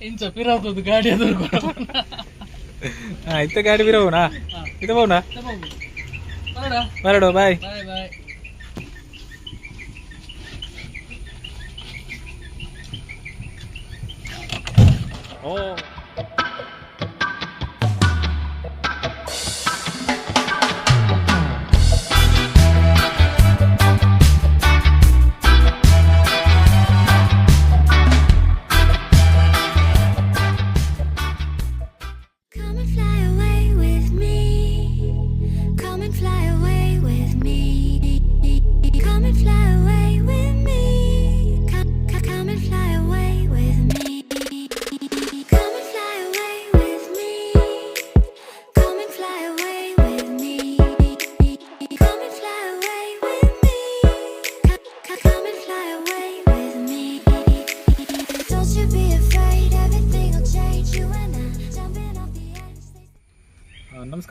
ಇಂಚ ಪಿರಾತದ್ದು ಗಾಡಿ ಅದು ಹಾ ಇತ್ತ ಗಾಡಿ ಬಿರವನಾ ಇದು ಬೋನಾ? ಬರಡು ಬಾಯ್. ಓ.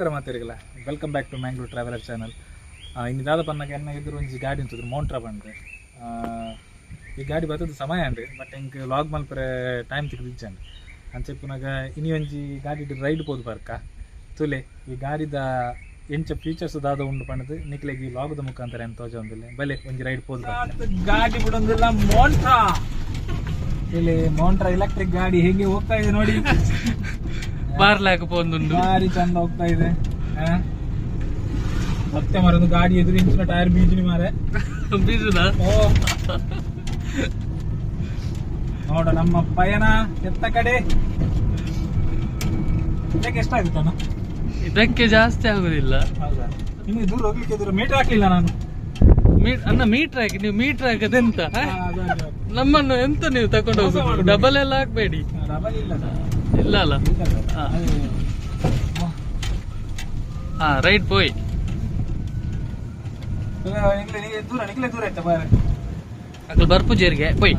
ನಮಸ್ಕಾರ ಮಾತಾಡಿಗಲ್ಲ. Welcome back to Mangalore traveller channel ಇನ್ನು ದಾದ ಪನ್ನಕ್ಕೆ ಎನ್ನ ಎದುರು ಒಂಜಿ ಗಾಡಿ ಅಂತಂದ್ರೆ ಮೌಂಟ್ರಾ ಬಂದ್ರೆ ಆ, ಈ ಗಾಡಿ ಬರ್ತದ ಸಮಯ ಅಂದ್ರೆ ಬಟ್ ಹಿಂಗೆ ಲಾಗ್ ಮಲ್ಪರೆ ಟೈಮ್ ತೆಗೆದಿಚ್ಚಂಡು ಅಂಚೆ ಪುನಗ ಇನಿ ಒಂಜಿ ಗಾಡಿ ರೈಡ್ ಪೋದು ಬರ್ಕ ತುಲೆ ಈ ಗಾಡಿದ ಎಂಚ ಫೀಚರ್ಸ್ ದಾದ ಉಂಡು ಪಣದು ನಿಕ್ಲೆಗೆ ಈ ಲಾಗದ ಮುಖಾಂತರ ಎಂತ ತೋಜೊಂದಿಲ್ಲ ಬಲೆ ಒಂಜಿ ರೈಡ್ ಪೋದು ಗಾಡಿ ಬಿಡೊಂದಿಲ್ಲ ಮೌಂಟ್ರಾ ಇಲ್ಲಿ ಮೌಂಟ್ರಾ ಎಲೆಕ್ಟ್ರಿಕ್ ಗಾಡಿ ಹೇಗೆ ಹೋಗ್ತಾ ಇದೆ ನೋಡಿ. ಬಾರ್ಲಾಕ ಪೋಂದುಂಡು ಭಾರಿ ಚಂದ ಹೋಗ್ತಾ ಇದೆ. ಮತ್ತೆ ಮರೊಂದು ಗಾಡಿ ಎದುರು ಇಂಚಿನ ಟೈರ್ ಬೀಜಲಿ ಮಾರೆ. ಬೀಜುದ? ನೋಡ ನಮ್ಮ ಪಯಣ ಎತ್ತ ಕಡೆ. ಇದಕ್ಕೆ ಎಷ್ಟಾಗುತ್ತಣ್ಣ ಇದಕ್ಕೆ ಜಾಸ್ತಿ ಆಗುದಿಲ್ಲ. ನಿಮಗೆ ದೂರ ಹೋಗ್ಲಿಕ್ಕೆ ಇದ್ರೆ ಮೀಟರ್ ಹಾಕ್ಲಿಲ್ಲ ನಾನು. ಅನ್ನ ಮೀಟರ್ ಹಾಕಿ ನೀವು ಮೀಟರ್ ಹಾಕದೆ ಎಂತ? ನಮ್ಮನ್ನು ಎಂತ ನೀವು ತಗೊಂಡು ಹೋಗ್ಬೇಕು? ಡಬಲ್ ಎಲ್ಲ ಹಾಕ್ಬೇಡಿ. ಡಬಲ್ ಇಲ್ಲ ಇಲ್ಲ ಅಲ್ಲ ಹಾ. ರೈಟ್ ಪೋಯ್ ಅಕ್ಕ ಬರ್ಪು ಜೇರಿಗೆ. ಪೋಯ್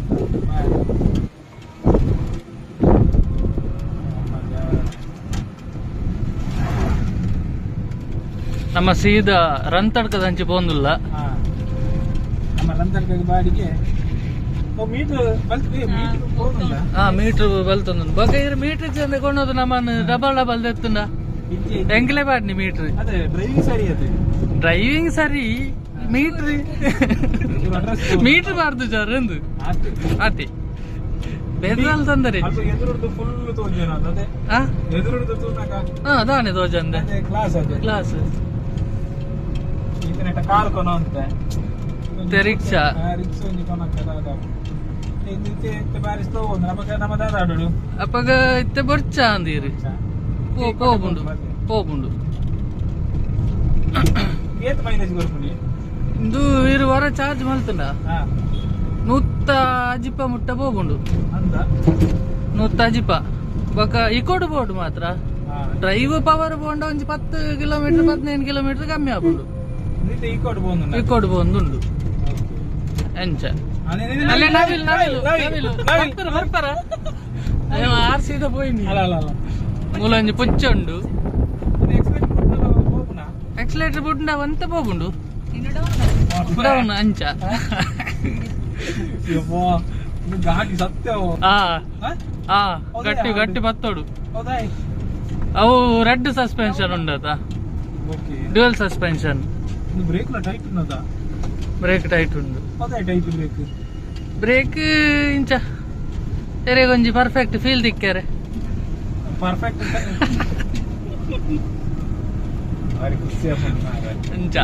ನಮ್ಮ ಸೀದಾ ರಂತಡ್ಕದಂಚಿ ಪೋಂದುಲ್ಲ ಬಂದಿಲ್ಲ. ನಮ್ಮ ರಂತಡ್ಕದ ಬಾಡಿಗೆ ಮೀಟರ್ ಬಲ್ತೊಂದು ಬೊಕ ಇರ್ ಮೀಟರ್ ಚಂದ ಕೊಂಡೋದು ನಮ್ಮನ್ನು ಡಬಲ್ ಡಬಲ್ ಇಜ್ಜಿ ಎಂಕ್ಲೆ ಬಾಡ್ನಿ ಮೀಟರ್ ಅದೇ ಡ್ರೈವಿಂಗ್ ಸರಿ ಅದು? ಡ್ರೈವಿಂಗ್ ಸರಿ. ಮೀಟರ್ ಮೀಟರ್ ಬಾರ್ದು ಸರ್ ಎಂದು ಆತಿ. ಪೆಟ್ರೋಲ್ ತಂದರೆ. ಹಾ ಎದುರುಡ್ದು ತೂನಕ ಹಾ ದಾನೆ ದೋಜಂದೆ ಅದೇ. ಕ್ಲಾಸ್ ಅದು. ಕ್ಲಾಸ್ ಈತನೆಟ ಕಾರ್ ಕೊನೋ ಅಂತ. ಇತ್ತೆ ಬಾರಿ ಸ್ಲೋ ನಮಗ ನಮ್ಮ ದಾದ ಆಡೋಡು ಅಪ್ಪಗ ಇತ್ತೆ ಬರ್ಚ ಅಂದೀರಿ ಪೋ ಪೋಪುಂಡು ಪೋಪುಂಡು ಏತ್ ಮೈಲೇಜ್ ಬರ್ಪುಂಡಿ ಇಂದು ಇರು ವರ ಚಾರ್ಜ್ ಮಲ್ತುಂಡ ಹಾ ನೂತ್ತ ಅಜಿಪ ಮುಟ್ಟ ಅಂದ ನೂತ್ತ ಅಜಿಪ ಬೊಕ ಇಕೋಡು ಬೋರ್ಡ್ ಮಾತ್ರ ಹಾ. ಡ್ರೈವ್ ಪವರ್ ಬೋಂಡ ಒಂಜಿ ಪತ್ತು ಕಿಲೋಮೀಟರ್ ಪದಿನೈದು ಕಿಲೋಮೀಟರ್ ಕಮ್ಮಿ ಆಪುಂಡು ಇಕೋಡು ಬಂದು ಇಕೋಡು ಬೋಂದುಂಡು ಎಂಚ. ಅಲ್ಲೇ ನವಿಲ್ ನವಿಲು ನವಿಲು ಬರ್ತಾರ ಬರ್ತಾರ. ನೀವು ಆರ್ಸಿದ ಪೋಯ್ನಿ ಮೂಲಂಜಿ ಪುಚ್ಚ ಉಂಡು. ಎಕ್ಸಲೇಟರ್ ಬುಡ್ಡ ಅಂತ ಪೋಗುಂಡು ಡೌನ್ ಅಂಚ. ಗಾಡಿ ಸತ್ಯ ಹಾ ಗಟ್ಟಿ ಗಟ್ಟಿ ಬತ್ತೋಡು ಅವು ರೆಡ್ ಸಸ್ಪೆನ್ಷನ್ ಉಂಡದ. ಡ್ಯೂಯಲ್ ಸಸ್ಪೆನ್ಷನ್ ಬ್ರೇಕ್ ಟೈಟ್ ಉನ್ನದಾ ಬ್ರೇಕ್ ಟೈಟ್ ಉಂಟು. ಬ್ರೇಕ್ ಬ್ರೇಕ್ ಇಂಚ. ಎರೆಗೊಂಜಿ ಪರ್ಫೆಕ್ಟ್ ಫೀಲ್ ದಿಕ್ಕ್ಯಾರೆ ಪರ್ಫೆಕ್ಟ್ ಭಾರಿ ಖುಷಿ ಇಂಚ.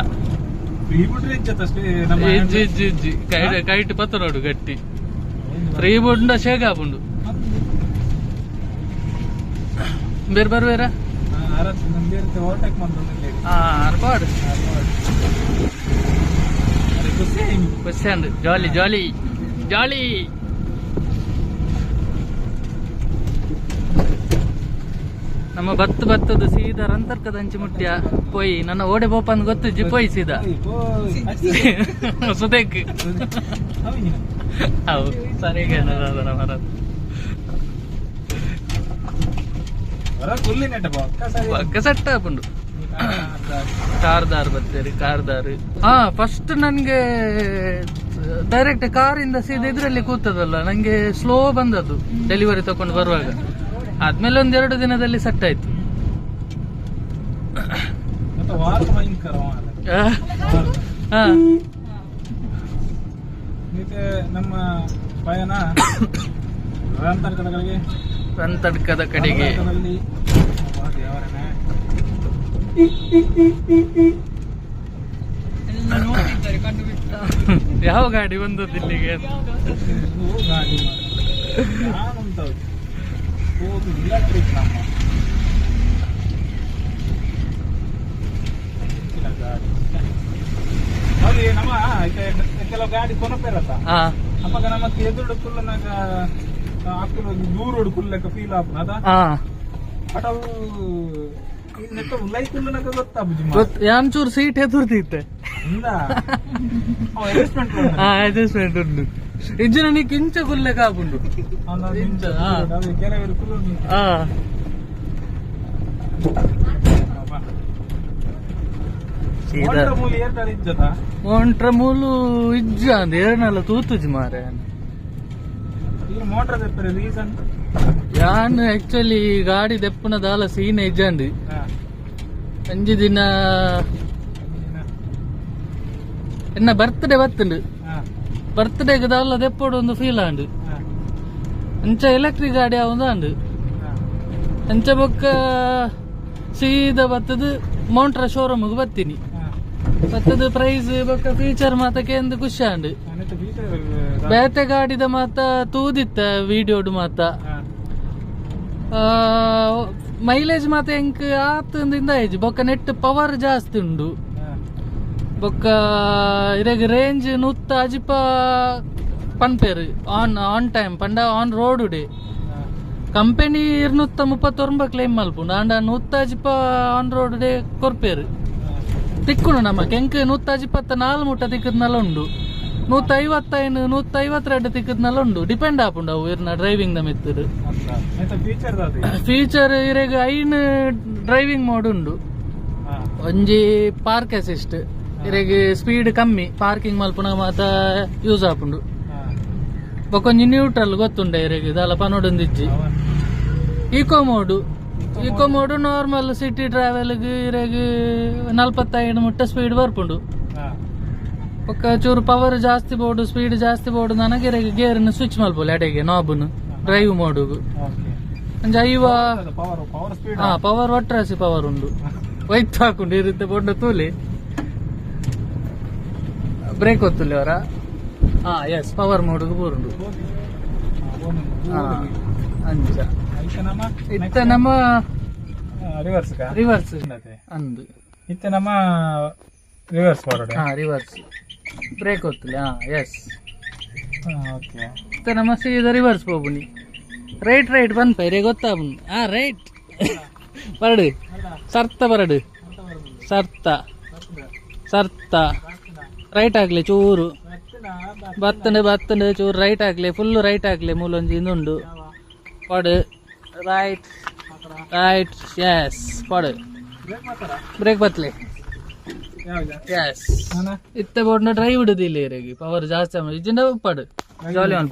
ಇಜ್ಜಿ ಇಜ್ಜಿ ಇಜ್ಜಿ. ಕೈಟ್ ಕೈಟ್ ಪತ್ತ ನೋಡು ಗಟ್ಟಿ. ಫ್ರೀ ಆಪುಂಡು ಬೇರೆ ಬರ್ಬೇರ? ಹಾ ಅರ್ಪಾಡು ಖುಷಿ ಬಸ್ಸ್ಟ್ಯಾಂಡ್ ಜಾಲಿ ಜಾಲಿ ಜಾಲಿ ನಮ್ಮ ಬತ್ತು ಭತ್ತದ ಸೀದಾ ರಂತರ್ಕದ ಅಂಚಿ ಮುಟ್ಟ್ಯ ಪೋಯಿ ನನ್ನ ಓಡೆ ಬೋಪಂದ್ ಗೊತ್ತು ಜಿ ಪೋಯಿ ಸೀದಾ. ಸುದೇಕ್. ಸರಿ ಪಕ್ಕ ಸೆಟ್ ಕಾರ್ದಾರ್ ಕಾರ್ ದಾರ್ ಹಾ ಫಸ್ಟ್ ನನಗೆ ಡೈರೆಕ್ಟ್ ಕಾರ್ ಇಂದ ಸೀದಾ ಇದ್ರಲ್ಲಿ ಕೂತದಲ್ಲ ನಂಗೆ ಸ್ಲೋ ಬಂದದ್ದು ಡೆಲಿವರಿ ತಕೊಂಡು ಬರುವಾಗ. ಆದ್ಮೇಲೆ ಒಂದೆರಡು ದಿನದಲ್ಲಿ ಸೆಟ್ ಆಯ್ತು. ನಮ್ಮ ಪಯಣ ರಂತಡ್ಕದ ಕಡೆಗೆ. ರಂತಡ್ಕದ ಕಡೆಗೆ ಯಾವ ಗಾಡಿ ಬಂದು ಇಲ್ಲಿಗೆ? ನಮ್ಮ ಕೆಲವು ಗಾಡಿ ಕೊನಪಿರತ್ತ ಅವಾಗ ನಮಗೆ ಎದುರುಡು ಫುಲ್ ನಾಗ ಆಗ್ತಿರೋದು ದೂರುಡು ಫೀಲ್ ಆಗ್ತದ ಬಟ್ ಯಾಂಚೂರು ಸೀಟ್ ಎದುರ್ದಿತ್ತೆ ಅಡ್ಜಸ್ಟ್ಮೆಂಟ್ ಉಂಡು ಇಂಜಿನ ಇಂಚ ಗುಲ್ಲೆ ಕಾಗುಂಡು ಒಂಟ್ರ ಮೂಲು ಇಜ್ಜ ಅಂದ ತೂತುಜಿ ಮಾರೆ ಮೋಟ್ರ್ ರೀಸನ್ ನಾನು ಆಕ್ಚುಲಿ ಈ ಗಾಡಿ ದೆಪ್ಪನದಾಲ ಸೀನ್ ಇಜ್ಜಂಡಿ. ಅಂಜು ದಿನ ಎನ್ನ ಬರ್ತ್ಡೇ ಬರ್ತುಂಡು ಬರ್ತ್ಡೇಗೆ ದಾಲ ದೆಪ್ಪಡು ಒಂದು ಫೀಲ್ ಆಂಡು. ಅಂಚ ಎಲೆಕ್ಟ್ರಿಕ್ ಗಾಡಿ ಅವಂದು ಆಂಡು ಅಂಚ ಬೊಕ್ಕ ಸೀದಾ ಬತ್ತದು ಮೌಂಟ್ರ ಶೋರೂಮ್ಗೆ ಬತ್ತಿನಿ. ಬತ್ತದು ಪ್ರೈಸ್ ಬೊಕ್ಕ ಫೀಚರ್ ಮಾತ ಕೇಂದ್ರ ಖುಷಿ ಆಂಡು ಬೇತೆ ಗಾಡಿದ ಮಾತ ತೂದಿತ್ತ ವಿಡಿಯೋಡು ಮಾತ. ಮೈಲೇಜ್ ಮಾತ್ರ ಎಂಕ್ ಆತಂದಿಂದ ಏಜ್ ಬೊಕ್ಕ ನೆಟ್ ಪವರ್ ಜಾಸ್ತಿ ಉಂಡು. ಬೊಕ್ಕ ಇದಾಗ ರೇಂಜ್ ನೂತ್ತ ಅಜಿಪ ಪನ್ಪೇರ್ ಆನ್ ಆನ್ ಟೈಮ್ ಪಂಡ ಆನ್ ರೋಡ್ ಡೇ ಕಂಪನಿ ಇರ್ನೂತ್ತ ಮುಪ್ಪತ್ತೊಂಬ ಕ್ಲೇಮ್ ಮಲ್ಪುಂಡು ಆಂಡ ನೂತ್ತ ಅಜಿಪ ಆನ್ ರೋಡ್ ಡೇ ಕೊರ್ಪೇರ್ ತಿಕ್ಕುಂಡು ನಮಕ್ ಎಂಕ್ ನೂತ್ತ ಅಜಿಪತ್ತ ನಾಲ್ ಮುಟ್ಟ ತಿಕ್ಕದ್ನಲ್ಲ ಉಂಡು. ನೂತ ಐವತ್ತೈನ್ ನೂತ നൂറ്റൈവത്തൈന് നൂറ്റൈവത്തി ಉಂಡು ಡಿಪೆಂಡ್ ಆಪುಂಡು ಅವು ಇರ್ನ ಡ್ರೈವಿಂಗ್ ದ ಮಿತ್ತುಡು ಫೀಚರ್ ಇರೆಗ್ ಐನ್ ಡ್ರೈವಿಂಗ್ ಮೋಡ್ ಉಂಡು ಒಂಜಿ ಪಾರ್ಕ್ ಅಸಿಸ್ಟ್ ಇರೆಗ್ ಸ್ಪೀಡ್ ಕಮ್ಮಿ. ಪಾರ್ಕಿಂಗ್ ಮಲ್ಪುನ ಮಾತ ಯೂಸ್ ಆಪುಂಡು ಬೊಕೊಂಜಿ ನ್ಯೂಟ್ರಲ್ ಗೊತ್ತುಂಡೆ ಇರೆಗ್ ದಾಲ ಪನೋಡೊಂದಿಜ್ಜಿ. Eco mode eco mode normal city ಟ್ರಾವೆಲ್ಗ್ ಇರೆಗ್ ನಲ್ಪತ್ತೈದು ಮುಟ್ಟ ಸ್ಪೀಡ್ ಬರ್ಪುಂಡು ಬೊಕ್ಕ ಚೂರು ಪವರ್ ಜಾಸ್ತಿ ಬೋರ್ಡ್ ಸ್ಪೀಡ್ ಜಾಸ್ತಿ ಬೋರ್ಡ್ ನನಗೆ ಗೇರ್ನ ಸ್ವಿಚ್ ಮಾಡ್ಬೋದು ಎಡೆಗೆ ನಾಬನ್ನು ಡ್ರೈವ್ ಮಾಡುದು. ಹಾ ಪವರ್ ಒಟ್ರಾಸಿ ಪವರ್ ಉಂಡು ವೈಟ್ ಹಾಕೊಂಡು ಇರುತ್ತೆ ಬೊಂಡ ತೂಲಿ. ಬ್ರೇಕ್ ಒತ್ತುಲಿ ಅವರ? ಹಾ ಎಸ್ ಪವರ್ ಮೋಡುಗು ಬೂರುಂಡು ಇತ್ತ ನಮ್ಮ ರಿವರ್ಸ್ ರಿವರ್ಸ್ ಅಂದು. ಇತ್ತ ನಮ್ಮ ರಿವರ್ಸ್ ಹಾ ರಿವರ್ಸ್ ಬ್ರೇಕ್ ಹೋಗ್ತಿಲ್ಲ ಹಾಂ ಎಸ್ ಓಕೆ ಮತ್ತೆ ನಮ್ಮ ರಿವರ್ಸ್ ಹೋಗ್ಬನಿ ರೈಟ್ ರೈಟ್ ಬಂದು ಪೈರೆ ಗೊತ್ತಾಗ್ಬನ್ ಹಾಂ ರೈಟ್ ಬರಡು. ಸರ್ತ ಬರಡು. ಸರ್ತ. ಸರ್ತ. ರೈಟ್ ಆಗಲಿ ಚೂರು. ಬತ್ತಂಡೆ ಬತ್ತಂಡೆ ಚೂರು ರೈಟ್ ಆಗಲಿ ಫುಲ್ ರೈಟ್ ಆಗಲಿ ಮೂಲೊಂಜಿ ಇನ್ನುಂಡು ಪಡು ರೈಟ್ ರೈಟ್ ಎಸ್ ಪಡು ಬ್ರೇಕ್ ಬತ್ತಲೆ ಇತ್ತೆ ಬೋರ್ಡ್ ಡ್ರೈ ಡ್ರೈವ್ ಇಡುದು ಇಲ್ಲಿ ಇರಿಗೆ ಪವರ್ ಜಾಸ್ತಿ ಆಮೇಲೆ. ಇಜಿಂದ ಉಪ್ಪಾಡು. ಜಾಲಿ ಒನ್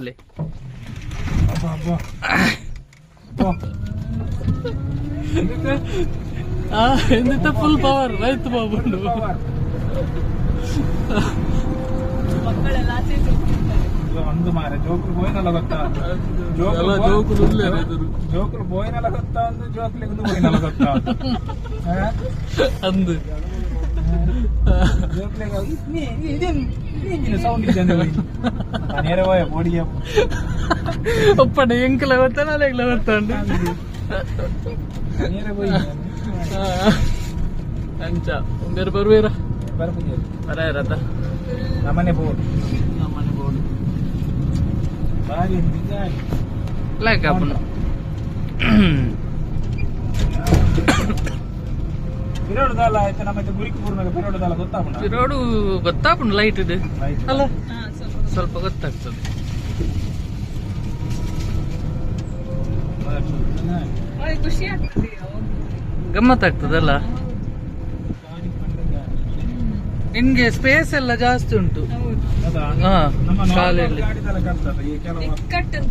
ಎಂದಿತ್ತ ಫುಲ್ ಪವರ್ ರೈತ ಬಾಬುಂಡು ಮಾರ. ಜೋಕ್ರು ಬೋಯ್ನಲ್ಲ ಗೊತ್ತಾ? ಜೋಕ್ರು ಬೋಯ್ನಲ್ಲ ಗೊತ್ತಾ? ಅಂದ್ರೆ ಜೋಕ್ಲಿಂದು ಗೊತ್ತಾ? ఒప్పండి ఇంకలు ఎవరుతానా లేకలు ఎవరుతాండి అంచా మీరు బరువేరా అరే రథ నమ్మనే పోడు నమ్మనే పోడు లేకపోతే ಬಿರೋಡು ಲೈಟ್ ಇದೆ. ಅಲ್ಲ? ಸ್ವಲ್ಪ ಗೊತ್ತಾಗ್ತದೆ. ಗಮ್ಮತ್ ಆಗ್ತದಲ್ಲ ನಿಮ್ಗೆ ಸ್ಪೇಸ್ ಎಲ್ಲ ಜಾಸ್ತಿ ಉಂಟು.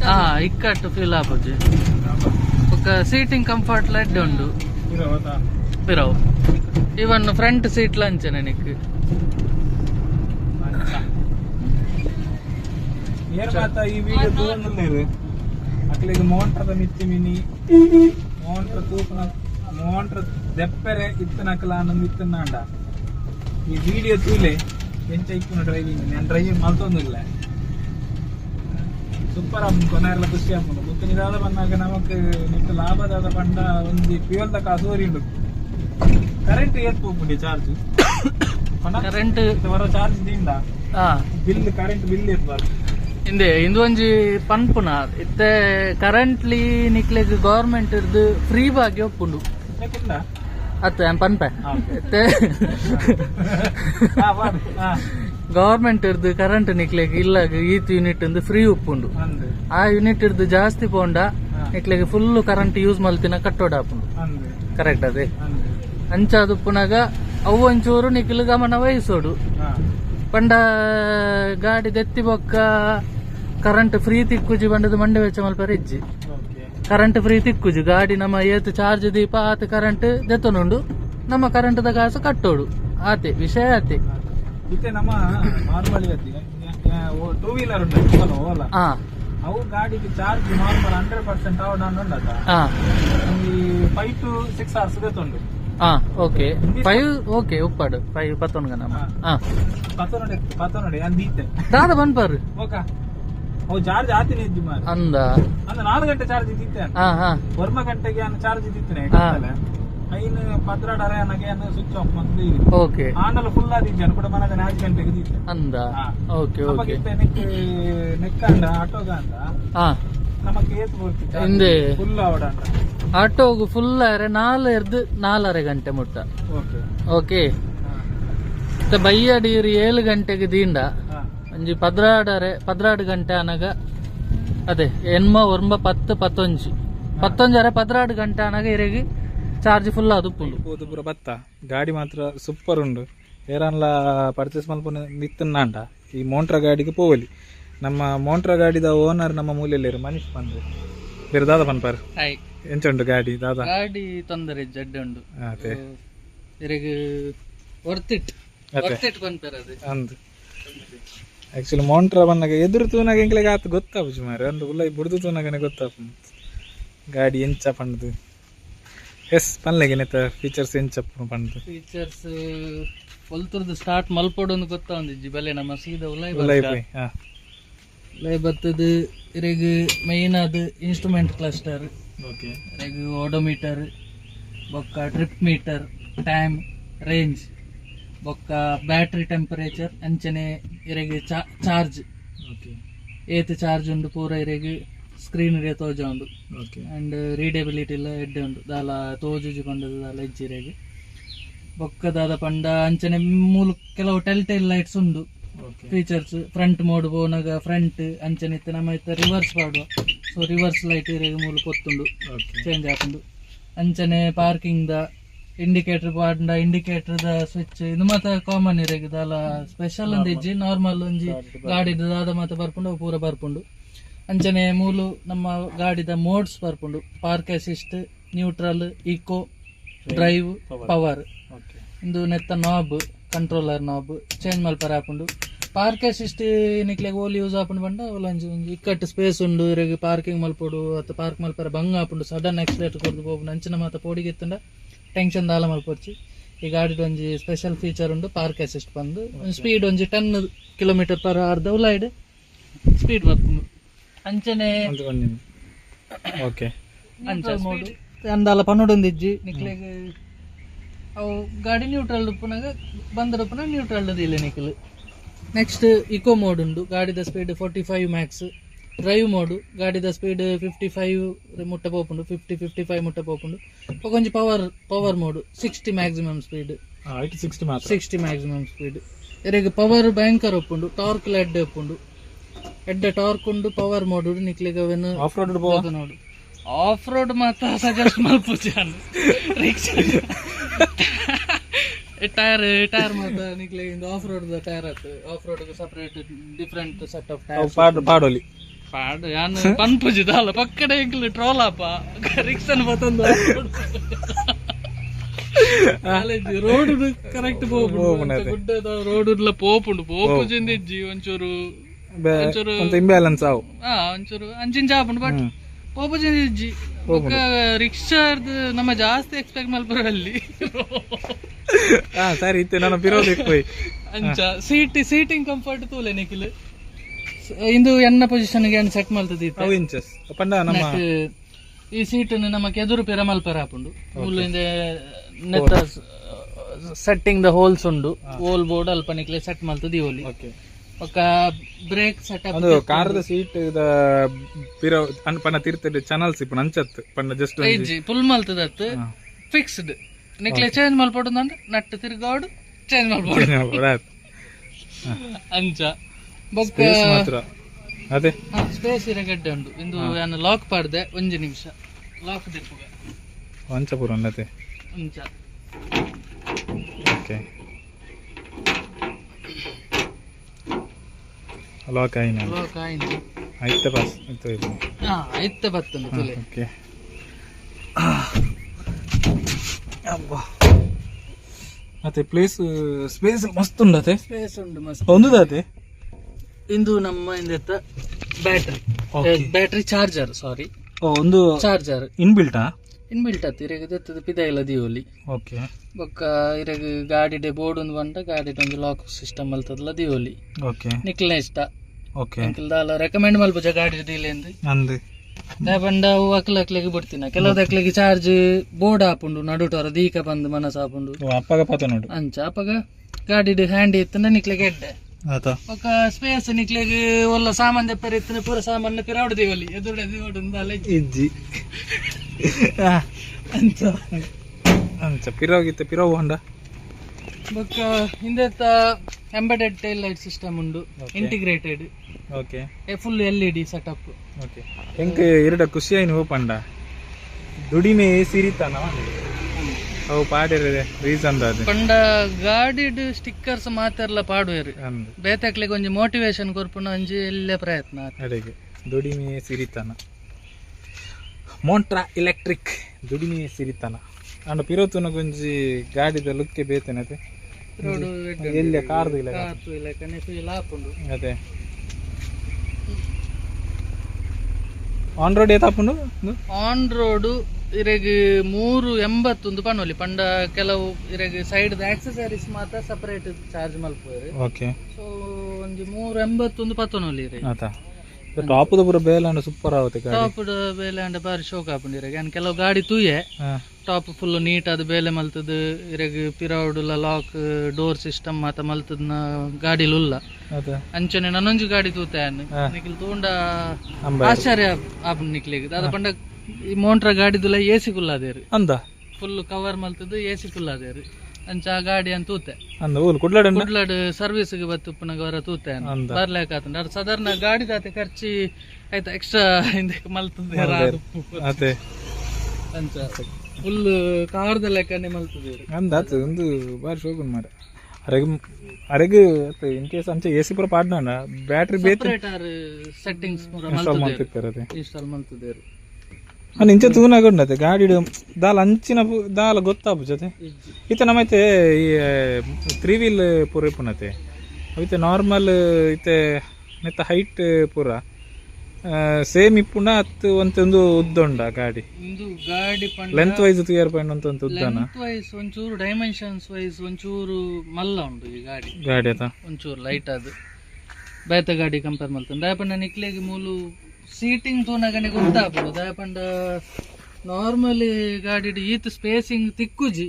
ಹಾ ಇಕ್ಕಟ್ಟು ಫೀಲ್ ಆಗುತ್ತೆ ಸೀಟಿಂಗ್ ಕಂಫರ್ಟ್ ಲಡ್ ಉಂಟು பிறவு இவன் ஃப்ரண்ட் சீட்ல இருந்துச்சு எனக்கு ಏನ್ ಮಾತಾ ಈ ವಿಡಿಯೋ ತೂಗೊಂಡಿರು ಅಕ್ಲಿಗೆ ಮೋಂಟ್ರದ ಮಿತ್ತಿ ಮಿನಿ. ಮೋಂಟ್ರ ತೂಪನ ಮೋಂಟ್ರ ದೆಪ್ಪೆರೆ ಇತ್ತನಕಲ ಅನ್ನೊಂದು ಇತ್ತನಾಂಡ ಈ ವಿಡಿಯೋ ತೂಲೆ ಎಂಚ ಇಕ್ಕುನ ಡ್ರೈವಿಂಗ್ ನಾನು ಡ್ರೈವಿಂಗ್ ಮಲ್ತೊಂದಿಲ್ಲ. ಸೂಪರ್ ಅಮ್ಮ ಕೊನೆಯಲ್ಲ ಖುಷಿ ಅಮ್ಮನು ಬಂದಾಗ ನಮಕ್ ನಿಟ್ಟು ಲಾಭದಾದ ಪಂಡ ಒಂದು ಫ್ಯೂಯಲ್ ದ ಕಾಸು ಉಂಡು ಕರೆಂಟ್ ಏತ್ ಹೋಗ್ಬಿಡಿ ಚಾರ್ಜ್ ಕರೆಂಟ್ ಬರೋ ಚಾರ್ಜ್ ದಿಂದ. ಆ ಬಿಲ್ ಕರೆಂಟ್ ಬಿಲ್ ಇರ್ಬಾರ್ದು ಇಂದೆ ಇಂದು ಒಂಜಿ ಪನ್ಪುನ ಇತ್ತೆ ಕರೆಂಟ್ಲಿ ನಿಕ್ಲೆಗ್ ಗೌರ್ಮೆಂಟ್ ಇರ್ದು ಫ್ರೀ ಬಾಗಿ ಒಪ್ಪುಂಡು. ಅತ್ತೆ ಪನ್ಪೆ. ಇತ್ತೆ. ಗೌರ್ಮೆಂಟ್ ಇರ್ದು ಕರೆಂಟ್ ನಿಕ್ಲೆಗ್ ಇಲ್ಲ ಈತ್ ಯೂನಿಟ್ ಇಂದು ಫ್ರೀ ಉಪ್ಪುಂಡು. ಆ ಯೂನಿಟ್ ಇರ್ದು ಜಾಸ್ತಿ ಪೋಂಡ. ನಿಕ್ಲೆಗ್ ಫುಲ್ ಕರೆಂಟ್ ಯೂಸ್ ಮಲ್ತಿನ ಕಟ್ಟೋಡ ಅಂದೆ ಕರೆಕ್ಟ್ ಅದೇ. ಅಂದೆ ಅಂಚಾದು ಪುನಗ ಅವು ಒಂಚೂರು ನಿಖಿಲ್ ಗಮನ ವಹಿಸೋಡು. ಪಂಡ ಗಾಡಿ ದೆತ್ತಿ ಬೊಕ್ಕ ಕರೆಂಟ್ ಫ್ರೀ ತಿಕ್ಕುಜಿ ಬಂಡದು ಮಂಡೆ ವೆಚ್ಚ ಮಲ್ಪರ ಇಜ್ಜಿ. ಕರೆಂಟ್ ಫ್ರೀ ತಿಕ್ಕುಜಿ. ಗಾಡಿ ನಮ್ಮ ಏತ್ ಚಾರ್ಜ್ ದೀಪ ಆತ ಕರೆಂಟ್ ದೆತ್ತನುಂಡು. ನಮ್ಮ ಕರೆಂಟ್ ದ ಕಾಸು ಕಟ್ಟೋಡು. ಆತೆ ವಿಷಯ ಆತೆ. ಮತ್ತೆ ನಮ್ಮ ನಾರ್ಮಲಿ ಟೂ ವೀಲರ್ ಉಂಟು ಓಲ ಅವು ಗಾಡಿಗೆ ಚಾರ್ಜ್ ನಾರ್ಮಲ್ ಹಂಡ್ರೆಡ್ ಪರ್ಸೆಂಟ್ ಅವ ಡೌನ್ ಉಂಡದ ಈ ಫೈವ್ ಟು ಸಿಕ್ಸ್ ಅವರ್ಸ್ ಗೊತ್ತುಂಡು ಹಾ ಓಕೆ ಫೈವ್ ಓಕೆ ಉಪ್ಪಾಡು. ಫೈವ್ ಪತ್ತೊಂದು ಗಣ ಹಾ. ಪತ್ತೊಂದು ನೋಡಿ ಪತ್ತ ನೋಡಿ ಅಂದ್ ಈತೆ ದಾದ ಬನ್ಪರ್ ಓಕ ಅವು ಚಾರ್ಜ್ ಆತಿನ ಇದ್ದು ಮಾರು ಅಂದ. ಅಂದ್ರೆ ನಾಲ್ಕು ಗಂಟೆ ಚಾರ್ಜ್ ಇದ್ದಿತ್ತೆ ಹಾ ಹಾ. ವರ್ಮ ಗಂಟೆಗೆ ಅನ್ನ ಚಾರ್ಜ್ ಇದ್ದಿತ್ತೇನೆ ಹಾ. ಐನ್ ಪದ್ರಾಡರೆ ನನಗೆ ಅನ್ನ ಸ್ವಿಚ್ ಆಫ್ ಮಂತ್ಲಿ ಓಕೆ ಆನಲ್ಲ ಫುಲ್ ನಾಲರೆ ಗಂಟೆ ಮುಟ್ಟ. ಓಕೆ ಮತ್ತೆ ಬಯ್ಯಡೀರಿ ಏಳು ಗಂಟೆಗೆ ದೀಂಡ. ಅಂಜಿ ಪದ್ರಾಡರೆ ಪದ್ರಾಡು ಗಂಟೆ ಅನಗ ಅದೇ ಎನ್ಮ ಒರ್ಮ ಪತ್ತು ಪತ್ತೊಂಜಿ. ಪತ್ತೊಂಜರೆ ಪದ್ರಾಡು ಗಂಟೆ ಅನಗ ಇರೆಗಿ ಚಾರ್ಜ್ ಫುಲ್ ಅದು ಪೋದು ಪೂರ ಬತ್ತ ಗಾಡಿ ಮಾತ್ರ ಸೂಪರ್ ಉಂಡು ಏರನ್ಲ ಪರ್ಚೇಸ್ ಮಲ್ಪನ ನಿತ್ತನ್ನಾಂಡ ಈ ಮೋಂಟ್ರ ಗಾಡಿಗೆ ಪೋವಲಿ. ನಮ್ಮ ಮೋಂಟ್ರ ಗಾಡಿದ ಓನರ್ ನಮ್ಮ ಮೂಲೆಯಲ್ಲಿರು ಮನೀಶ್ ಬಂದ್ರೆ. ಬೇರೆ ದಾದ ಪನ್ಪರ್ ಎಂಚುಂಡು ಗಾಡಿ ದಾದ? ಗಾಡಿ ತೊಂದರೆ ಜಡ್ಡೆ ಉಂಡು ಅದೇ. ಇರೆಗ್ ವರ್ತಿಟ್ ಅದೇ. ವರ್ತಿಟ್ ಬಂತಾರೆ ಅದು. ಅಂದ್. ಆಕ್ಚುಲಿ ಮೋಂಟ್ರ ಬಂದಾಗ ಎದುರು ತೂನಾಗ ಎಂಕ್ಲೆಗೆ ಆತ ಗೊತ್ತಾಪು ಮಾರೆ ಅಂದು ಉಲ್ಲ ಬುಡ್ದು ತೂನಾಗನೆ ಗೊತ್ತಾಪು. ಗಾಡಿ ಎಂಚ ಪಂಡ್ದು. ಎಸ್ ಪನ್ಲೆಗೆ ನೆತ್ತ ಫೀಚರ್ಸ್ ಎಂಚ ಪಂಡ್ದು ಫೀಚರ್ಸ್ ಒಲ್ತುರ್ದು ಸ್ಟಾರ್ಟ್ ಮಲ್ಪೊಡೊಂದು ಗೊತ್ತಾ ಒಂದಿಜ್ಜಿ ಬಲೆ ನಮ್ಮ ಸೀದಾ ಉಲೈ ಉಲೈ ಹಾ. ಉಲಾಯ್ ಬತ್ತದು ಇರೆಗ್ ಮೈನ್ ಅದು ಇನ್ಸ್ಟ್ರೂಮೆಂಟ್ ಕ್ಲಸ್ಟರ್ ಓಕೆ ಇರೆಗ್ ಓಡೋಮೀಟರ್ ಬೊಕ್ಕ ಟ್ರಿಪ್ ಮೀಟರ್ ಟೈಮ್ ರೇಂಜ್ ಬೊಕ್ಕ ಬ್ಯಾಟ್ರಿ ಟೆಂಪರೇಚರ್ ಅಂಚನೆ ಇರೆಗ್ ಚಾರ್ಜ್ ಓಕೆ ಏತ್ ಚಾರ್ಜ್ ಉಂಡು ಪೂರ ಇರೆಗ್ ಸ್ಕ್ರೀನ್ ರೇ ತೋಜ ಉಂಡು ಓಕೆ ಅಂಡ್ ರೀಡೇಬಿಲಿಟಿ ಎಲ್ಲ ಎಡ್ಡೆ ಉಂಡು ದಾಲ ತೋಜುಜಿ ಪಂಡದ ದಾಲ ಇಜ್ಜಿರೆಗ್. ಬೊಕ್ಕ ದಾದ ಪಂಡ ಅಂಚನೆ ಮೂಲು ಕೆಲವು ಟೆಲ್ ಟೈಲ್ ಲೈಟ್ಸ್ ಉಂಡು. ಫೀಚರ್ಸ್ ಫ್ರಂಟ್ ಮೋಡ್ ಬೋನಾಗ ಫ್ರಂಟ್ ಅಂಚನಿತ್ತ ನಮ್ಮ ಇತ್ತ ರಿವರ್ಸ್ ಪಾಡುವ ಸೊ ರಿವರ್ಸ್ ಲೈಟ್ ಇರೆಗ್ ಮೂಲು ಕೊತ್ತುಂಡು. ಓಕೆ ಚೇಂಜ್ ಆಪುಂಡು ಅಂಚನೆ ಪಾರ್ಕಿಂಗ್ ದ ಇಂಡಿಕೇಟರ್ ಪಾಡ್ಂಡ ಇಂಡಿಕೇಟರ್ ದ ಸ್ವಿಚ್ ಇದು ಮಾತ ಕಾಮನ್ ಇರೆಗ್ ದಾಲ. ಸ್ಪೆಷಲ್ ಒಂದು ಇಜ್ಜಿ ನಾರ್ಮಲ್ ಒಂಜಿ ಗಾಡಿದ ದಾದ ಮಾತ ಬರ್ಪುಂಡು ಪೂರ ಬರ್ಪುಂಡು. ಅಂಚನೆ ಮೂಲು ನಮ್ಮ ಗಾಡಿದ ಮೋಡ್ಸ್ ಬರ್ಪುಂಡು. Park assist neutral eco drive power ಇಂದು ನೆತ್ತ ನಾಬ್ ಕಂಟ್ರೋಲರ್ ನಾಬ್ ಚೇಂಜ್ ಮಲ್ಪರ್ ಹಾಕೊಂಡು. ಪಾರ್ಕ್ ಅಸಿಸ್ಟ್ ನಿಕ್ಲೆಗ್ ಓಲಿ ಯೂಸ್ ಹಾಕೊಂಡು ಬಂಡ ಒಂಜಿ ಒಂಜಿ ಇಕ್ಕಟ್ಟು ಸ್ಪೇಸ್ ಉಂಡು. ಇರೆಗ್ ಪಾರ್ಕಿಂಗ್ ಮಲ್ಪೊಡು ಅತ್ತ ಪಾರ್ಕ್ ಮಲ್ಪರ ಬಂಗ್ ಹಾಕೊಂಡು ಸಡನ್ ಆಕ್ಸಿಡೆಂಟ್ ಕೊಡ್ದು ಹೋಗ್ದು ಅಂಚಿನ ಮಾತ ಪೋಡಿಗೆ ಎತ್ತುಂಡ ಟೆನ್ಷನ್ ದಾಲ ಮಲ್ಪೊರ್ಚಿ ಈ ಗಾಡಿದ ಒಂಜಿ ಸ್ಪೆಷಲ್ ಫೀಚರ್ ಉಂಡು ಪಾರ್ಕ್ ಅಸಿಸ್ಟ್ ಬಂದು. ಸ್ಪೀಡ್ ಒಂಜಿ ಟೆನ್ ಕಿಲೋಮೀಟರ್ ಪರ್ ಅರ್ಧ ಉಲಾಯ್ಡ್. ಸ್ಪೀಡ್ ಬರ್ಪುಂಡು. ಅಂಚನೆ ఓకే ಒಂದು ಓಕೆ ಅಂಚ ಮೋಡ್ ಅಂದಾಲ ಪನ್ನೊಡೊಂದಿಜ್ಜಿ ನಿಕ್ಲೆಗ್ ಅವು ಗಾಡಿ ನ್ಯೂಟ್ರಲ್ ಉಪ್ಪುನಾಗ ಬಂದರ ಉಪ್ಪುನ ನ್ಯೂಟ್ರಲ್ ಇಲ್ಲ ನಿಖಲ್ ನೆಕ್ಸ್ಟ್ ಇಕೋ ಮೋಡ್ ಉಂಡು. ಗಾಡಿದ speed forty five max drive mode ಗಾಡಿದ speed fifty five ಮುಟ್ಟ ಪೋಪುಂಡು. ಫಿಫ್ಟಿ ಫಿಫ್ಟಿ ಫೈವ್ ಮುಟ್ಟ ಪೋಪುಂಡು. ಒಂಜಿ power power mode sixty maximum speed IT sixty ಮಾತ್ರ. ಸಿಕ್ಸ್ಟಿ ಮ್ಯಾಕ್ಸಿಮಮ್ ಸ್ಪೀಡ್ ಇರೆಗ್ ಪವರ್ ಭಯಂಕರ ಒಪ್ಪುಂಡು. Torque LED ಒಪ್ಪುಂಡು. ಎಡ್ಡೆ ಟಾರ್ಕ್ ಉಂಡು ಪವರ್ ಮೋಡ್ ನಿಕ್ಲೆಗ್ ಅವೆನು ಆಫ್ ರೋಡ್ ನೋಡು. ಆಫ್ ರೋಡ್ ಮಾತ್ರ ಸಜೆಸ್ಟ್ ಮಲ್ಪುಜಾನ್ ರಿಕ್ಷಾ ಟೈರ್ ಟೈರ್ ಮಾತ್ರ ನಿಕ್ಲೆ ಇಂದು ಆಫ್ ರೋಡ್ ಟೈರ್ ಆತು off road separate different set of tyre ಪಾಡ್ ಪಾಡೋಲಿ. ಪಾಡು ಯಾನ್ ಪನ್ಪುಜಿದ ಅಲ್ಲ ಪಕ್ಕಡೆ ಎಂಕ್ಲು ಟ್ರೋಲ್ ಅಪ್ಪ ರಿಕ್ಷನ್ ಮತ್ತೊಂದು ರೋಡ್ ಕರೆಕ್ಟ್ ಪೋಪುಂಡು ಗುಡ್ಡದ ರೋಡ್ ಇಲ್ಲ ಪೋಪುಂಡು ಪೋಪುಜಿಂದ ಇಜ್ಜಿ ಒಂಚೂರು ಒಂಚೂರು ಅಂತ ಇಂಬ್ಯಾಲೆನ್ಸ್ ಆವು. ಆ ಒಂಚೂರು ಅಂಚಿನ ಜಾಪುಂಡು ಬಟ್ ಒಬ್ಬಜಿ ಇಜ್ಜಿ ಬೊಕ್ಕ ರಿಕ್ಷಾರ್ದು ನಮ್ಮ ಜಾಸ್ತಿ ಎಕ್ಸ್ಪೆಕ್ಟ್ ಮಲ್ಪುರಲ್ಲಿ. ಹಾ ಸರಿ ಇತ್ತೆ ನಾನು ಬಿರೋದು ಇಕ್ಕೋಯ್ ಅಂಚ ಸೀಟ್ ಸೀಟಿಂಗ್ ಕಂಫರ್ಟ್ ತೂಲೆ ನಿಖಿಲ್. ಇಂದು ಎನ್ನ ಪೊಸಿಷನ್ಗೆ ಏನು ಸೆಟ್ ಮಲ್ತದಿ ಅವು ಇಂಚಸ್ ಪಂಡ ನಮ್ಮ ಈ ಸೀಟ್ ನಮಕ್ ಎದುರು ಪೆರ ಮಲ್ಪರ ಹಾಪುಂಡು. ಮುಳ್ಳಿಂದ ನೆತ್ತ ಸೆಟ್ಟಿಂಗ್ ದ ಹೋಲ್ಸ್ ಉಂಡು. ಹೋಲ್ ಬೋರ್ಡ್ ಅಲ್ಪ ನಿಕ್ಲೆ ಸೆಟ್ ಮಲ್ತದಿ ಓಲಿ ಓಕೆ ಒಕ್ಕ ಬ್ರೇಕ್ ಸೆಟ್ ಅದು ಕಾರದ ಸೀಟ್ ದ ಪಿರೋ ಅನ್ ಪಂಡ ತಿರ್ತದೆ ಚಾನಲ್ಸ್ ಇಪ್ಪು ಅಂಚತ್ ಪಂಡ ಜಸ್ಟ್ ಐಜಿ ಫುಲ್ ಮಲ್ತದತ್ ಫಿಕ್ಸ್ಡ್ ನಿಕ್ಲೆ ಚೇಂಜ್ ಮಲ್ಪಡು ನಟ್ ತಿರ್ಗೋಡು ಚೇಂಜ್ ಮಲ್ಪಡು. ಅಂಚ. ಬೊಕ್ಕ ಮಾತ್ರ. ಅದೇ. ಸ್ಪೇಸ್ ಇರಗಡ್ಡೆ ಉಂಡು ಇಂದು ನಾನು ಲಾಕ್ ಪಾಡ್ದೆ ಒಂಜಿ ನಿಮಿಷ. ಲಾಕ್ ದಿಪ್ಪುಗ ವಂಚಪುರ ಅನ್ನತೆ ಅಂಚ. ಓಕೆ ಲಾಕ್ ಆಯ್ತು ಆಯ್ತ ಪಾಸ್ ಆಯ್ತು ಇದು? ಹಾ ಐತೆ ಬತ್ತಂದು ತುಲೆ. ಓಕೆ. ಮತ್ತೆ ಪ್ಲೇಸ್ ಸ್ಪೇಸ್ ಮಸ್ತ್ ಉಂಡತೆ ಸ್ಪೇಸ್ ಉಂಡು ಮಸ್ತ್. ಒಂದು ದಾತೆ? ಇಂದು ನಮ್ಮ ಇಂದೆತ್ತ ಬ್ಯಾಟ್ರಿ. ಬ್ಯಾಟ್ರಿ ಚಾರ್ಜರ್ ಸಾರಿ ಒಂದು ಚಾರ್ಜರ್ ಇನ್ಬಿಲ್ಟಾ ಇನ್ಬಿಲ್ಟ್ ಆತು ಇರೆಗ್ ದೆತ್ತದ ಪಿದ ಇಲ್ಲ ದಿಯೋಲಿ ಓಕೆ ಬೊಕ್ಕ ಇರೆಗ್ ಗಾಡಿಡೆ ಬೋರ್ಡ್ ಒಂದು ಬಂಟ ಗಾಡಿಡೆ ಒಂದು ಲಾಕ್ ಸಿಸ್ಟಮ್ ಅಲ್ತದಲ್ಲ ದಿಯೋಲಿ ಓಕೆ ನಿಕ್ಲೆ ಇಷ್ಟ ಓಕೆ ಅಂಕಲ್ ದಾಲ ರೆಕಮೆಂಡ್ ಮಲ್ಪುಜ ಗಾಡಿ ಡೀಲ್ ಎಂದು ಅಂದು ದಾಪಂಡ ಅವು ಅಕ್ಲ ಅಕ್ಲೆಗೆ ಬಿಡ್ತೀನ ಕೆಲವ್ದು ಅಕ್ಲೆಗೆ ಚಾರ್ಜ್ ಬೋರ್ಡ್ ಹಾಪುಂಡು ನಡುಟೋರ ದೀಕ ಬಂದು ಮನಸ್ ಹಾಪುಂಡು ಓ, ಅಪ್ಪಗ ಪಾತ ನೋಡು ಅಂಚ ಅಪ್ಪಗ ಗಾಡಿ ಹ್ಯಾಂಡ್ ಇತ್ತಂದ ನಿಕ್ಲೆಗೆ ಎಡ್ಡೆ ಆತ ఒక స్పేస్ నిక్లేగి వాళ్ళ సామాన్ చెప్పారు ఎత్తిన పూర సామాన్ పిరావుడు దివాలి ఎదురు ఎదురు ఉండాలి आमचं आमचं पिराव गीत पिराव ಹೊಂಡ. ಬೊಕ್ಕ ಎಂಬೆಡೆಡ್ ಟೈಲ್ ಲೈಟ್ ಸಿಸ್ಟಮ್ ಉಂಡು integrated okay full L E D setup okay ಹೆಂಗೆ ಎರಡ ಖುಷಿಯಾಯಿನ ಹೂ ಪಂಡ. ದುಡಿಮೆ ಸಿರಿತಾನ ಅವು ಪಾಡಿರ ರೀಸನ್ ಅದು. ಪಂಡ ಗಾಡಿಡ್ ಸ್ಟಿಕ್ಕರ್ಸ್ ಮಾತೆಲ್ಲ ಪಾಡುವೆರ್ ಅಂದ್. ಒಂಜಿ ಮೋಟಿವೇಶನ್ ಕೊರ್ಪುನ ಒಂಜಿ ಎಲ್ಲೇ ಪ್ರಯತ್ನ ಆತ್. ದುಡಿಮೆ ಸಿರಿತಾನ ಮೋಂಟ್ರಾ ಎಲೆಕ್ಟ್ರಿಕ್ ದುಡಿಮೆ ಸಿರಿತನ. ಅಂಡ ಪಿರೋತುನ ಗೊಂಜಿ ಗಾಡಿದ ಲುಕ್ಕೆ ಬೇತೇನೆ ಅದೇ. ಎಲ್ಲಿ ಕಾರ್ದು ಇಲ್ಲ ಅದೇ. ಆನ್ ರೋಡ್ ಏತಾಪುಂಡು ಆನ್ ರೋಡ್ ಇರೆಗ್ ಮೂರು ಎಂಬತ್ತೊಂದು ಪನೋಲಿ. ಪಂಡ ಕೆಲವು ಇರೆಗ್ ಸೈಡ್ ಆಕ್ಸೆಸರೀಸ್ ಮಾತ್ರ ಸಪರೇಟ್ ಚಾರ್ಜ್ ಮಲ್ಪೋರು ಓಕೆ ಸೊ ಒಂದು ಮೂರು ಎಂಬತ್ತೊಂದು ಪತ್ತೊಂದು ಇರೆ. ಆತ. ಟಾಪದ ಪೂರ ಬೇಲಾಂಡ ಸೂಪರ್ ಆಗುತ್ತೆ ಟಾಪ್ ಬೇಲೆ ಅಂಡ ಬಾರಿ ಶೋಕ್ ಆಪುಂಡು ಇರೆಗ್ ಏನ್ ಕೆಲವು ಗಾಡಿ ತೂಯೆ ಟಾಪ್ ಫುಲ್ ನೀಟ್ ಅದು ಬೇಲೆ ಮಲ್ತದ ಇರೆಗ್ ಪಿರೌಡ್ ಲಾಕ್ ಡೋರ್ ಸಿಸ್ಟಮ್ ಮಾತ ಮಲ್ತದ್ನ ಗಾಡಿ ಉಲ್ಲ ಅಂಚನೆ ನನ್ನೊಂಜು ಗಾಡಿ ತೂತೆ. ನಿಖಿಲ್ ತೂಂಡ ಅಂಬ ಆಶ್ಚರ್ಯ ಆಪ್ ನಿಕ್ಲಿಗೆ ಅದ ಪಂಡ ಈ ಮೋಂಟ್ರ ಗಾಡಿದುಲ ಎ ಸಿ ಕುಲ್ಲಾದೇರಿ ಅಂದ? ಫುಲ್ ಕವರ್ ಮಲ್ತದ್ದು ಎ ಸಿ ಫುಲ್ ಅದೇರು ಅಂಚ ಗಾಡಿ ಅಂತ ತೂತೆ ಅಂದ ಓಲ್ ಕುಡ್ಲಡ್ ಕುಡ್ಲಡ್ ಸರ್ವಿಸ್ಗೆ ಬತ್ತು ಪುನಃ ಅವರ ತೂತೆ. ಬರ್ಲಾಕ ಆತಂಡ ಅದು ಸಾಧಾರಣ ಗಾಡಿ ದಾತೆ ಖರ್ಚಿ ಆಯ್ತಾ ಎಕ್ಸ್ಟ್ರಾ ಹಿಂದೆ ಮಲ್ತದೆ ಅದೇ. ಅಂಚ ಫುಲ್ ಕಾರ್ದ ಲೆಕ್ಕನೆ ಮಲ್ತದೆ ಅಂದ ಆತ ಒಂದು ಬಾರಿ ಶೋಕನ್ ಮಾರ ಅರೆಗ್ ಅರೆಗ್ ಇನ್ ಕೇಸ್ ಅಂಚೆ ಎಸಿ ಪೂರ ಪಾಡ್ನಂಡ ಬ್ಯಾಟ್ರಿ ಬೇತ ಸೆಟ್ಟಿಂಗ್ಸ್ ಇನ್ಸ್ಟಾಲ್ ಮಾಡ್ತಿರ್ತಾರೆ ಇನ್ಸ್ಟಾಲ್ ಮಲ್ತದೇರು ಅನ್ನ ಇಂಚ ತೂನಾಗೊಂಡತೆ ಗಾಡಿ ದಾಲ ಅಂಚಿನ ದಾಲ ಗೊತ್ತಾಪು ಜೊತೆ. ಈತ ನಮ್ಮೈತೆ ಈ ತ್ರೀ ವೀಲ್ ಪೂರ ಇಪ್ಪುನತೆ ಐತೆ ನಾರ್ಮಲ್ ಇತ್ತೆ ನೆತ್ತ ಹೈಟ್ ಪೂರ. ಸೇಮ್ ಇಪ್ಪುಂಡ ಹತ್ತು ಒಂತೊಂದು ಉದ್ದುಂಡ ಗಾಡಿ. ಗಾಡಿ ಲೆಂತ್ ವೈಸ್ ತುಯರ್ ಪಾಯಿಂಟ್ ಅಂತ ಒಂದು ಉದ್ದನ? ವೈಸ್ ಒಂಚೂರು ಡೈಮೆನ್ಷನ್ಸ್ ವೈಸ್ ಒಂಚೂರು ಮಲ್ಲ ಉಂಡು ಈ ಗಾಡಿ. ಗಾಡಿ ಆತ? ಒಂಚೂರು ಲೈಟ್ ಅದು. ಬೇತ ಗಾಡಿ ಕಂಪೇರ್ ಮಾಡ್ತಾನೆ. ದಯಪಂಡ ನಿಕ್ಲೆಗೆ ಮೂಲು ಸೀಟಿಂಗ್ ತೋನಗನೆ ಗೊತ್ತಾಗ್ಬೋದು. ದಯಪಂಡ ನಾರ್ಮಲಿ ಗಾಡಿ ಈತ್ ಸ್ಪೇಸಿಂಗ್ ತಿಕ್ಕುಜಿ.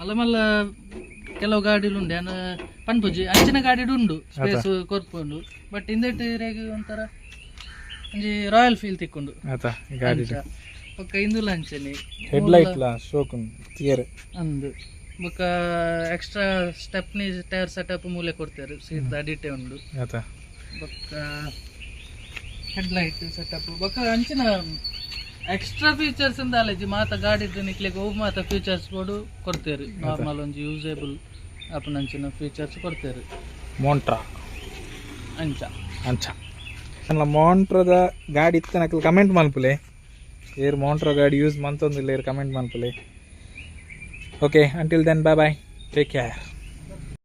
ಮಲ್ಲ ಮಲ್ಲ ಕೆಲವು ಗಾಡಿಲು ಉಂಡು ಏನ ಪನ್ಪುಜಿ ಅಂಚಿನ ಗಾಡಿ ಉಂಡು ಸ್ಪೇಸ್ ಕೊರ್ಪುಂಡು. ಬಟ್ ಹಿಂದೆಟ್ ರೇಗಿ ಒಂಥರ ಒಂಜಿ ರಾಯಲ್ ಫೀಲ್ ತಿಕ್ಕೊಂಡು. ಬೊಕ್ಕ ಇಂದುಲ ಅಂಚನೆ. ಹೆಡ್ ಲೈಟ್ ಲಾ ಶೋಕ್ ತಿಯರ್ ಅಂದು. ಬೊಕ್ಕ ಎಕ್ಸ್ಟ್ರಾ ಸ್ಟೆಪ್ನಿ ಟೈರ್ ಸೆಟಪ್ ಮೂಲೆ ಕೊಡ್ತಾರೆ ಸೀಟ್ ಅಡಿಟೆ ಉಂಡು. ಬೊಕ್ಕ ಹೆಡ್ ಲೈಟ್ ಸೆಟಪ್ ಬಕ ಅಂಚಿನ ಎಕ್ಸ್ಟ್ರಾ ಫೀಚರ್ಸ್ ಇಂದ ಅಲ್ಲಿ ಮಾತ ಗಾಡಿ ನಿಕ್ಲಿಗೆ ಹೋಗಿ ಮಾತ ಫೀಚರ್ಸ್ ಬೋಡು ಕೊಡ್ತೇವೆ ನಾರ್ಮಲ್ ಒಂಜಿ ಯೂಸೇಬಲ್ ಅಪ್ಪನಂಚಿನ ಫೀಚರ್ಸ್ ಕೊಡ್ತೇವೆ ಮೋಂಟ್ರಾ ಅಂಚ. ಅಂಚ. ನನ್ನ ಮೋಂಟ್ರದ ಗಾಡಿ ಇತ್ತನಕಲ್ ಕಮೆಂಟ್ ಮನ್ಪುಲೆ ಏರ್ ಮೋಂಟ್ರ ಗಾಡಿ ಯೂಸ್ ಮಂತೊಂದಿಲ್ಲ air comment ಮನ್ಪುಲೆ okay until then bye bye take care